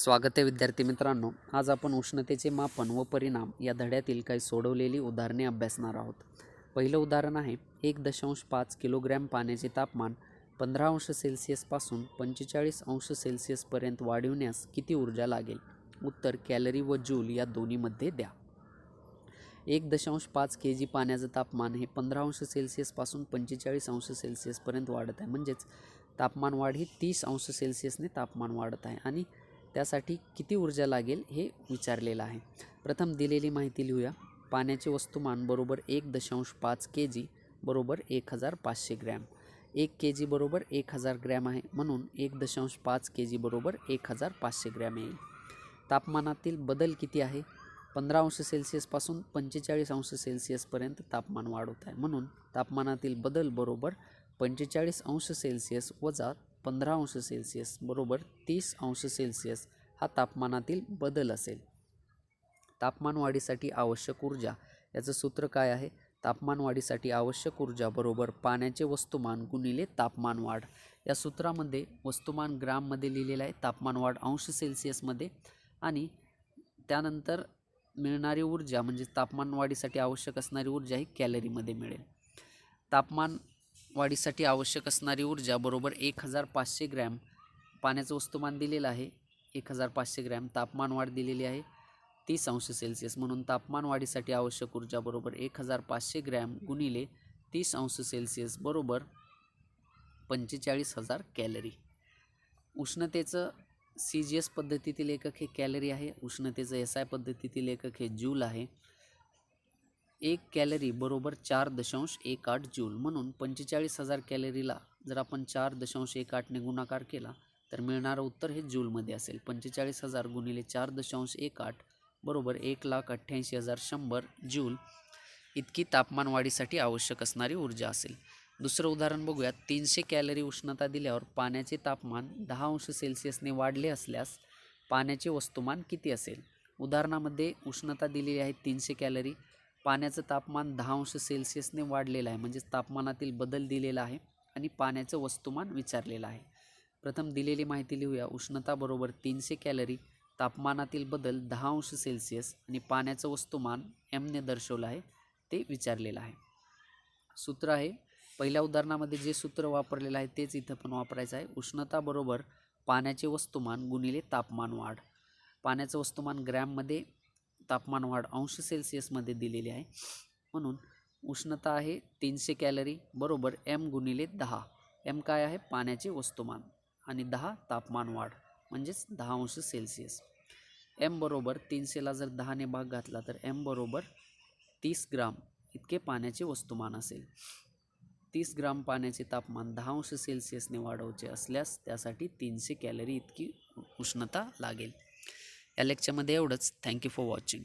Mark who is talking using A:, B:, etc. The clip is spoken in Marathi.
A: स्वागत आहे विद्यार्थी मित्रांनो. आज आपण उष्णतेचे मापन व परिणाम या धड्यातील काही सोडवलेली उदाहरणे अभ्यासणार आहोत. पहिलं उदाहरण आहे एक दशांश पाच किलोग्रॅम पाण्याचे तापमान पंधरा अंश सेल्सिअसपासून पंचेचाळीस अंश सेल्सिअसपर्यंत वाढविण्यास किती ऊर्जा लागेल? उत्तर कॅलरी व जूल या दोन्हीमध्ये द्या. एक दशांश पाच के जी पाण्याचं तापमान हे पंधरा अंश सेल्सिअसपासून पंचेचाळीस अंश सेल्सिअसपर्यंत वाढत आहे. म्हणजेच तापमान वाढ ही तीस अंश सेल्सिअसने तापमान वाढत आहे. आणि त्यासाठी किती ऊर्जा लागेल हे विचारलेलं आहे. प्रथम दिलेली माहिती लिहूया. पाण्याचे वस्तुमान बरोबर एक दशांश पाच के जी बरोबर एक हजार पाचशे ग्रॅम. एक के जी बरोबर एक हजार ग्रॅम आहे म्हणून एक दशांश पाच के जी बरोबर एक हजार पाचशे ग्रॅम येईल. तापमानातील बदल किती आहे? पंधरा अंश सेल्सिअसपासून पंचेचाळीस अंश सेल्सिअसपर्यंत तापमान वाढवत आहे म्हणून तापमानातील बदल बरोबर पंचेचाळीस अंश सेल्सिअस वजा पंधरा अंश सेल्सिअस बरोबर तीस अंश सेल्सिअस हा तापमानातील बदल असेल. तापमान वाढीसाठी आवश्यक ऊर्जा याचं सूत्र काय आहे? तापमान वाढीसाठी आवश्यक ऊर्जा बरोबर पाण्याचे वस्तुमान गुणिले तापमान वाढ. या सूत्रामध्ये वस्तुमान ग्राममध्ये लिहिलेलं आहे तापमान वाढ अंश सेल्सिअसमध्ये आणि त्यानंतर मिळणारी ऊर्जा म्हणजे तापमान वाढीसाठी आवश्यक असणारी ऊर्जा ही कॅलरीमध्ये मिळेल. तापमान वाढीसाठी आवश्यक असणारी ऊर्जा बरोबर एक हजार पाचशे ग्रॅम पाण्याचं वस्तुमान दिलेलं आहे. एक हजार पाचशे ग्रॅम तापमान वाढ दिलेली आहे. तीस अंश सेल्सिअस म्हणून तापमान वाढीसाठी आवश्यक ऊर्जा बरोबर एक हजार पाचशे ग्रॅम गुणिले तीस अंश सेल्सिअस बरोबर पंचेचाळीस हजार कॅलरी. उष्णतेचं सी जी एस पद्धतीतील एकक हे कॅलरी आहे. उष्णतेचं एस आय पद्धतीतील एकक हे जूल आहे. एक कॅलरी बरोबर चार दशांश एक आठ जूल. म्हणून पंचेचाळीस हजार कॅलरीला जर आपण चार दशांश एक आठने गुणाकार केला तर मिळणारं उत्तर हे जूलमध्ये असेल. पंचेचाळीस हजार गुणिले चार दशांश एक आठ बरोबर एक लाख अठ्ठ्याऐंशी हजार शंभर जूल. इतकी तापमान वाढीसाठी आवश्यक असणारी ऊर्जा असेल. दुसरं उदाहरण बघूयात. तीनशे कॅलरी उष्णता दिल्यावर पाण्याचे तापमान दहा अंश सेल्सिअसने वाढले असल्यास पाण्याचे वस्तुमान किती असेल? उदाहरणामध्ये उष्णता दिलेली आहे तीनशे कॅलरी पाण्याचं तापमान दहा अंश सेल्सिअसने वाढलेलं आहे. म्हणजेच तापमानातील बदल दिलेला आहे आणि पाण्याचं वस्तुमान विचारलेलं आहे. प्रथम दिलेली माहिती लिहूया. उष्णता बरोबर तीनशे कॅलरी तापमानातील बदल दहा अंश सेल्सिअस आणि पाण्याचं वस्तुमान एमने दर्शवलं आहे ते विचारलेलं आहे. सूत्र आहे पहिल्या उदाहरणामध्ये जे सूत्र वापरलेलं आहे तेच इथं पण वापरायचं आहे. उष्णता बरोबर पाण्याचे वस्तुमान गुणिले तापमान वाढ. पाण्याचं वस्तुमान ग्रॅममध्ये तापमान वाढ अंश सेल्सिअसमध्ये दिलेली आहे. म्हणून उष्णता आहे तीनशे कॅलरी बरोबर एम गुणिले दहा. एम काय आहे? पाण्याचे वस्तुमान. आणि दहा तापमान वाढ म्हणजेच दहा अंश सेल्सिअस. एम बरोबर तीनशेला जर दहाने भाग घातला तर एम बरोबर तीस ग्राम इतके पाण्याचे वस्तुमान असेल. तीस ग्राम पाण्याचे तापमान दहा अंश सेल्सिअसने वाढवायचे असल्यास त्यासाठी तीनशे कॅलरी इतकी उष्णता लागेल. या लेक्चरमध्ये एवढंच. Thank you for watching